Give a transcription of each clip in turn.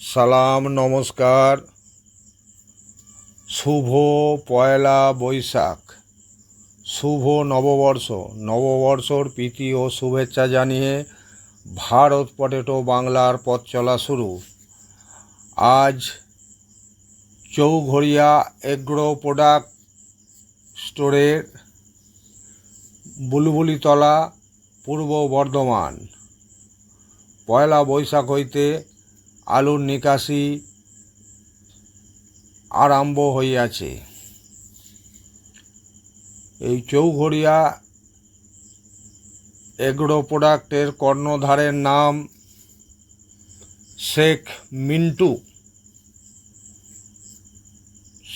সালাম, নমস্কার। শুভ পয়লা বৈশাখ। শুভ নববর্ষ। নববর্ষর প্রীতি ও শুভেচ্ছা জানিয়ে ভারত পটেটো বাংলার পথ চলা শুরু। আজ চৌঘড়িয়া এগ্রো প্রোডাক্ট স্টোরের বুলবুলিতলা, পূর্ব বর্ধমান। পয়লা বৈশাখ হইতে আলুর নিকাশি আরম্ভ হইয়াছে। এই চৌঘড়িয়া এগ্রো প্রোডাক্টের কর্ণধারের নাম শেখ মিন্টু।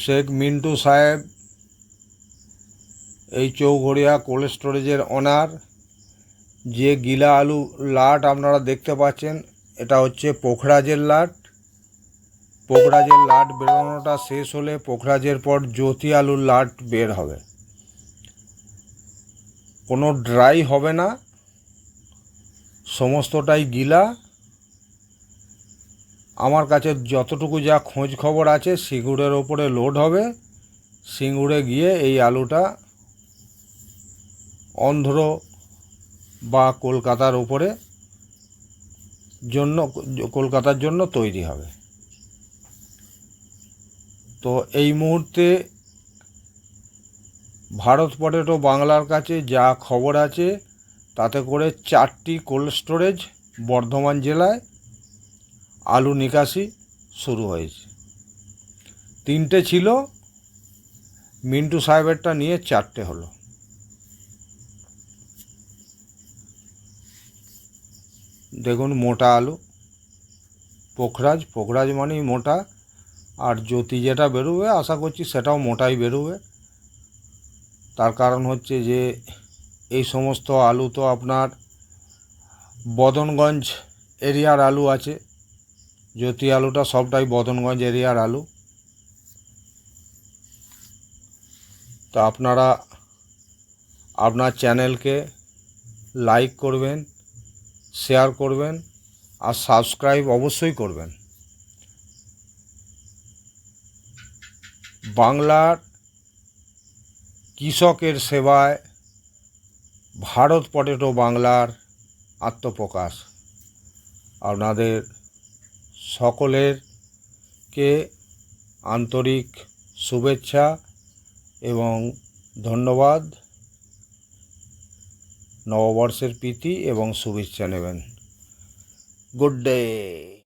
শেখ মিন্টু সাহেব এই চৌঘড়িয়া কোল্ড স্টোরেজের অনার। যে গিলা আলু লাট আপনারা দেখতে পাচ্ছেন এটা হচ্ছে পোখরাজের লাট। পোখরাজের লাট বেরোনোটা শেষ হলে পোখরাজের পর জ্যোতি আলুর লাট বের হবে। কোনো ড্রাই হবে না। সমস্তটাই গিলা। আমার কাছে যতটুকু যা খোঁজ খবর আছে, সিঙ্গুরের ওপরে লোড হবে। সিঙ্গুরে গিয়ে এই আলুটা অন্ধ্র বা কলকাতার উপরে জন্য, কলকাতার জন্য তৈরি হবে। তো এই মুহূর্তে ভারত পটেটো বাংলার কাছে যা খবর আছে, তাতে করে চারটি কোল্ড স্টোরেজ বর্ধমান জেলায় আলু নিকাশি শুরু হয়েছে। তিনটে ছিল, মিন্টু সাহেবেরটা নিয়ে চারটে হলো। দেখুন, মোটা আলু। পোখরাজ পোখরাজ মানেই মোটা। আর জ্যোতি যেটা বেরোবে, আশা করছি সেটাও মোটাই বেরোবে। তার কারণ হচ্ছে যে, এই সমস্ত আলু তো আপনার বদনগঞ্জ এরিয়ার আলু আছে। জ্যোতি আলুটা সবটাই বদনগঞ্জ এরিয়ার আলু। তো আপনারা আপনার চ্যানেলকে লাইক করবেন শেয়ার করবেন আর সাবস্ক্রাইব অবশ্যই করবেন। বাংলার কৃষকের সেবায় ভারত পটেটো বাংলার আত্মপ্রকাশ। আপনাদের সকলের কে আন্তরিক শুভেচ্ছা এবং ধন্যবাদ। নববর্ষের প্রীতি এবং শুভেচ্ছা নেবেন। Good day.